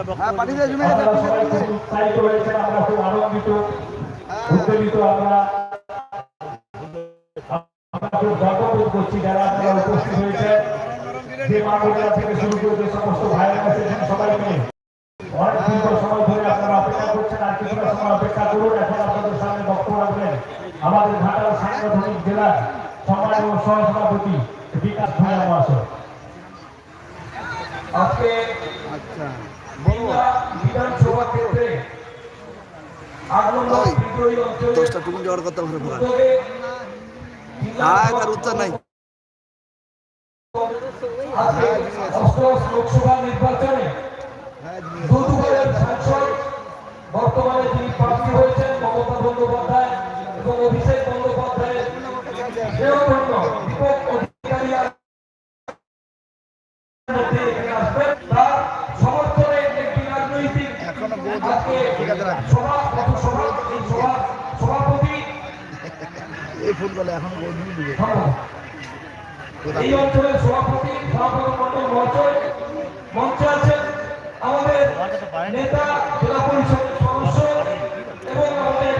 হ্যাঁ পাঠিয়ে দিয়ে জুমে সবাই খুব উৎসাহিত হয়েছেন আমরা খুব আনন্দিত উদ্বেলিত আমরা আমরা খুব গর্ববোধ করছি যারা আপনারা উপস্থিত হয়েছেন যে মা বোনেরা থেকে শুরু করে যে সমস্ত ভাইরা এসেছেন সবাই মিলে অনেক দীর্ঘ সময় ধরে আপনারা অপেক্ষা করছেন আর কিছুটা সময় অপেক্ষা করুন এখন আপনাদের সামনে বক্তব্য রাখবেন আমাদের ঘাটাল সাংগঠনিক জেলার সম্মানীয় সহসভাপতি বিকাশ ভূঁইয়া মহাশয় আজকে আচ্ছা বিধানসভা ক্ষেত্রে দশটা টুকুন পারে ভগবান উদ্যোগে হ্যাঁ তার উত্তর নাই। লোকসভা নির্বাচনে বর্তমানে যিনি প্রার্থী হয়েছেন মমতা বন্দ্যোপাধ্যায় এবং অভিষেক বন্দ্যোপাধ্যায়ের দীপক অধিকারী আর মধ্যে এখানে আসবেন। তার সমর্থনে একটি রাজনৈতিক এখনও বহুত আজকে ঠিক আছে রাখ। সভা পথসভা এই সভা সভাপতি করলে এখন দিন দিবে ধন্যবাদ। এই অঞ্চলের সভাপতি সভাপতি মন্ডল মহাশয় মঞ্চে আছেন আমাদের নেতা জেলা পরিষদের সদস্য এবং আমাদের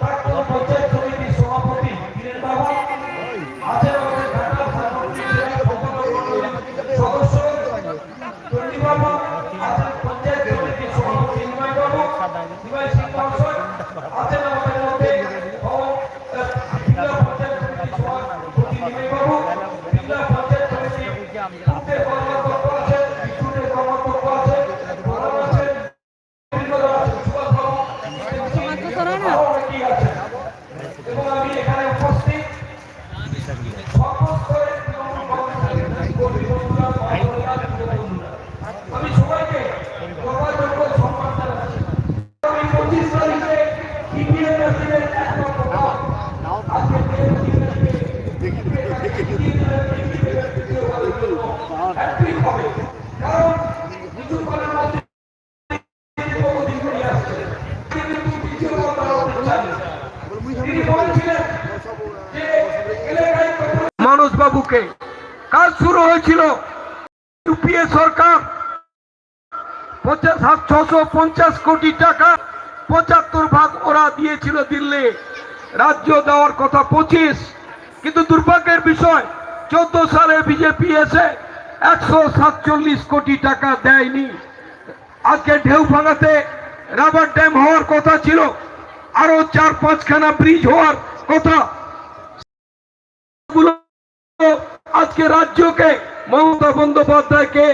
প্রাক্তন পঞ্চায়েত সমিতির সভাপতি বীরেন বাবা আছেন আমাদের ঢাকা সদস্য চণ্ডী বাবু মানুষ কাজ শুরু হয়েছিল? ইউপিএ সরকার। পঞ্চাশ ছশো পঞ্চাশ কোটি টাকা, পঁচাত্তর ভাগ ওরা দিয়েছিল দিল্লি। রাজ্য দেওয়ার কথা পঁচিশ। কিন্তু দুর্ভাগ্যের বিষয়, চোদ্দ সালে বিজেপি এসে একশো সাতচল্লিশ কোটি টাকা দেয়নি। আজকে ঢেউ ভাঙাতে রাবার ড্যাম হওয়ার কথা ছিল। আরও চার পাঁচখানা ব্রিজ হওয়ার কথা আজকে রাজ্যকে মমতা বন্দ্যোপাধ্যায়কে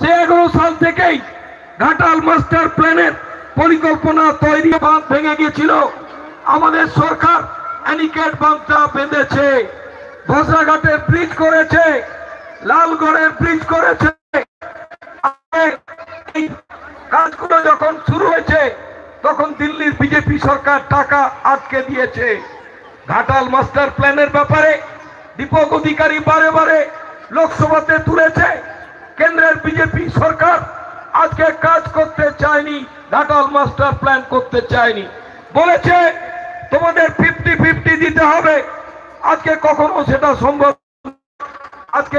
সে এগারো সাল থেকেই ঘাটাল মাস্টার প্ল্যানের পরিকল্পনা তৈরি বাঁধ ভেঙে গিয়েছিল। আমাদের সরকার অ্যানিকেট বাঁধটা বেঁধেছে ঘোষাঘাটের ব্রিজ করেছে, লালগড়ের ব্রিজ করেছে। কাজগুলো যখন শুরু হয়েছে, তখন দিল্লির বিজেপি সরকার টাকা আটকে দিয়েছে। ঘাটাল মাস্টার প্ল্যানের ব্যাপারে দীপক অধিকারী বারে বারে লোকসভাতে তুলেছে। কেন্দ্রের বিজেপি সরকার আজকে কাজ করতে চায়নি, ঘাটাল মাস্টার প্ল্যান করতে চায়নি। বলেছে, তোমাদের ফিফটি ফিফটি দিতে হবে। আজকে কখনো সেটা সম্ভব আজকে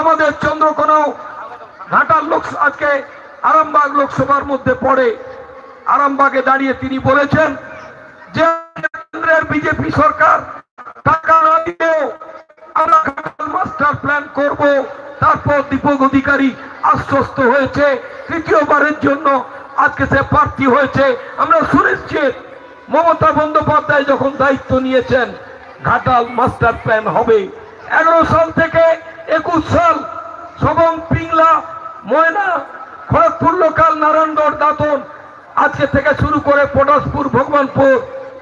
আমাদের চন্দ্রকোনাও ঘাটাল লোক আজকে আরামবাগ লোকসভার মধ্যে পড়ে। আরামবাগে দাঁড়িয়ে তিনি বলেছেন যে কেন্দ্রের বিজেপি সরকার টাকা না দিলেও আমরা মাস্টার প্ল্যান করব। তারপর দীপক অধিকারী আশ্বস্ত হয়েছে। তৃতীয়বারের জন্য আজকে সে প্রার্থী হয়েছে। আমরা সুনিশ্চিত মমতা বন্দ্যোপাধ্যায় যখন দায়িত্ব নিয়েছেন, ঘাটাল মাস্টার প্ল্যান হবে। এগারো সাল থেকে একুশ সাল সবং পিংলা, ময়না, খড়গপুর লোকাল, নারায়ণগড়, দাঁতন আজকে থেকে শুরু করে পটাশপুর, ভগবানপুর।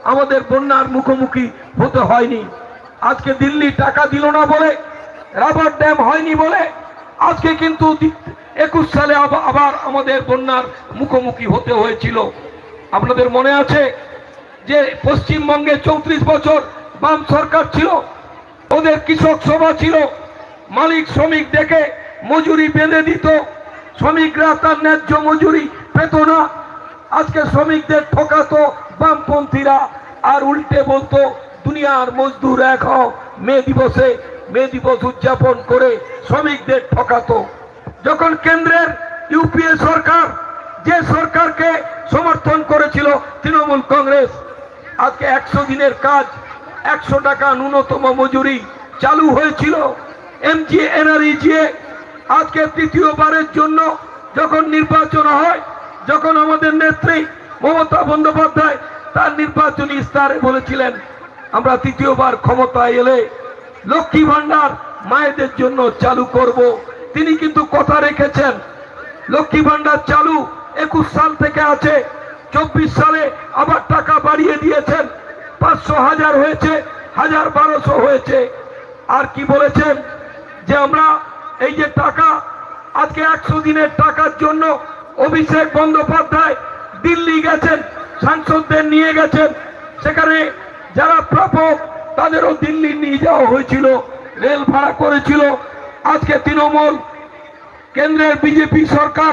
আমাদের বন্যার মুখোমুখি হতে হয়নি। আজকে দিল্লি টাকা দিল না বলে, রাবার ড্যাম হয়নি বলে, আজকে কিন্তু একুশ সালে আবা- আবার আমাদের বন্যার মুখোমুখি হতে হয়েছিল। আপনাদের মনে আছে যে পশ্চিমবঙ্গে চৌত্রিশ বছর বাম সরকার ছিল? ওদের কৃষক সভা ছিল। মালিক শ্রমিক দেখে মজুরি বেঁধে দিত। শ্রমিকরা তার ন্যায্য মজুরি পেত না। আজকে শ্রমিকদের ঠকাতো বামপন্থীরা আর উল্টে বলতো, দুনিয়ার মজদুর এক হও, মে দিবসে, মে দিবস উদযাপন করে শ্রমিকদের ঠকাতো। যখন কেন্দ্রের ইউপিএ সরকার, যে সরকারকে সমর্থন করেছিল তৃণমূল কংগ্রেস, আজকে একশো দিনের কাজ, একশো টাকা ন্যূনতম মজুরি চালু হয়েছিল। এমজি এনআরইজিএ আজকে তৃতীয়বারের জন্য যখন নির্বাচন হয়, যখন আমাদের নেত্রী মমতা বন্দ্যোপাধ্যায় তার নির্বাচনী ইস্তারে বলেছিলেন, আমরা তৃতীয়বার ক্ষমতায় এলে লক্ষ্মী ভান্ডার মায়েদের জন্য চালু করব। তিনি কিন্তু কথা রেখেছেন, লক্ষ্মী ভান্ডার চালু একুশ সাল থেকে আছে, চব্বিশ সালে আবার টাকা বাড়িয়ে দিয়েছেন, পাঁচশো হাজার হয়েছে, হাজার বারোশো হয়েছে। আর কি বলেছেন যে আমরা এই যে টাকা, আজকে একশো দিনের টাকার জন্য অভিষেক বন্দ্যোপাধ্যায় দিল্লি গেছেন, সাংসদদের নিয়ে গেছেন। সেখানে যারা প্রাপক, তাদেরও দিল্লি নিয়ে যাওয়া হয়েছিল, রেল ভাড়া করেছিল। আজকে তৃণমূল কেন্দ্রের বিজেপি সরকার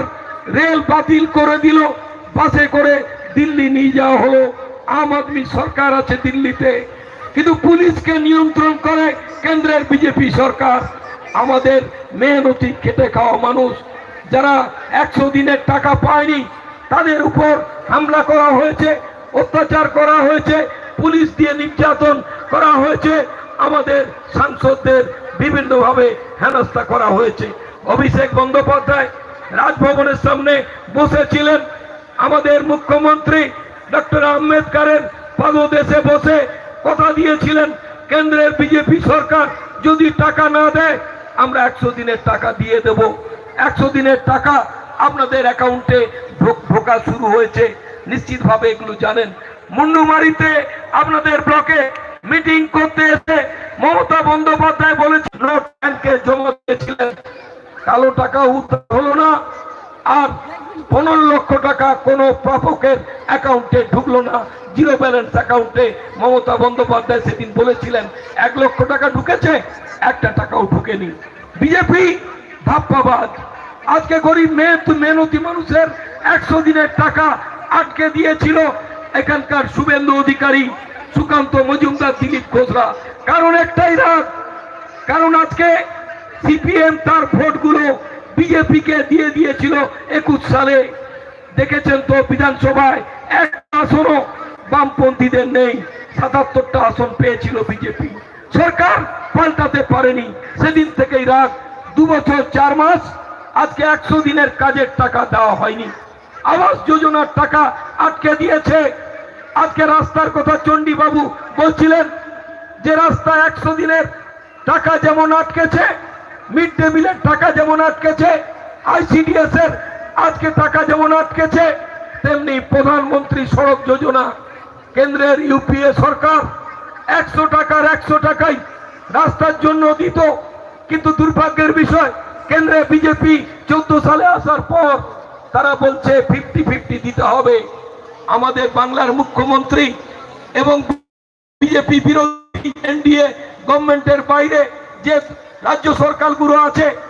রেল বাতিল করে দিল, বাসে করে দিল্লি নিয়ে যাওয়া হলো। আম আদমি সরকার আছে দিল্লিতে, কিন্তু পুলিশকে নিয়ন্ত্রণ করে কেন্দ্রের বিজেপি সরকার। আমাদের মেহনতি খেটে খাওয়া মানুষ, যারা একশো দিনের টাকা পায়নি তাদের উপর হামলা করা হয়েছে, অত্যাচার করা হয়েছে, পুলিশ দিয়ে নির্যাতন করা হয়েছে, আমাদের সাংসদদের বিভিন্নভাবে হেনস্থা করা হয়েছে। অভিষেক বন্দ্যোপাধ্যায় রাজভবনের সামনে বসেছিলেন। আমাদের মুখ্যমন্ত্রী ডক্টর আম্বেদকারের পাদদেশে বসে কথা দিয়েছিলেন, কেন্দ্রের বিজেপি সরকার যদি টাকা না দেয়, আমরা একশো দিনের টাকা দিয়ে দেব। একশো দিনের টাকা আপনাদের অ্যাকাউন্টে ঢোকা শুরু হয়েছে। নিশ্চিতভাবে এগুলো জানেন। মুন্ডুমারিতে আপনাদের ব্লকে মিটিং করতে এসে মমতা বন্দ্যোপাধ্যায় বলেছেন নোট ব্যাংকে জমা দিয়েছিলেন। কালো টাকা উদ্ধার হলো না আর পনেরো লক্ষ টাকা কোনো প্রাপকের অ্যাকাউন্টে ঢুকলো না। জিরো ব্যালেন্স অ্যাকাউন্টে মমতা বন্দ্যোপাধ্যায় সেদিন বলেছিলেন, এক লক্ষ টাকা ঢুকেছে, একটা টাকাও ঢুকেনি। বিজেপি ধাপ্পাবাজ। আজকে গরিব মেহনত মেহনতি মানুষের একশো দিনের টাকা আটকে দিয়েছিল এখানকার শুভেন্দু অধিকারী, সুকান্ত মজুমদার, দিলীপ ঘোষরা কারণ একটাই রাত কারণ আজকে সিপিএম তার ভোটগুলো বিজেপিকে দিয়ে দিয়েছিল একুশ সালে। দেখেছেন তো বিধানসভায় এক আসনও বামপন্থীদের নেই, সাতাত্তরটা আসন পেয়েছিল বিজেপি। সরকার পাল্টাতে পারেনি। সেদিন থেকেই রাগ, দু বছর চার মাস আজকে একশো দিনের কাজের টাকা দেওয়া হয়নি। আবাস যোজনার টাকা আটকে দিয়েছে। আজকে রাস্তার কথা চণ্ডীবাবু বলছিলেন যে রাস্তা একশো দিনের টাকা যেমন আটকেছে, মিড ডে মিলের টাকা যেমন আটকেছে আইসিডিএস এর আজকে টাকা যেমন আটকেছে, তেমনি প্রধানমন্ত্রী সড়ক যোজনা, কেন্দ্রের ইউপিএ সরকার একশো টাকার একশো টাকাই রাস্তার জন্য দিত। কিন্তু দুর্ভাগ্যের বিষয়, কেন্দ্রে বিজেপি চোদ্দ সালে আসার পর তারা বলছে ফিফটি ফিফটি দিতে হবে। আমাদের বাংলার মুখ্যমন্ত্রী এবং বিজেপি বিরোধী এনডিএ গভর্নমেন্টের বাইরে যে রাজ্য সরকারগুলো আছে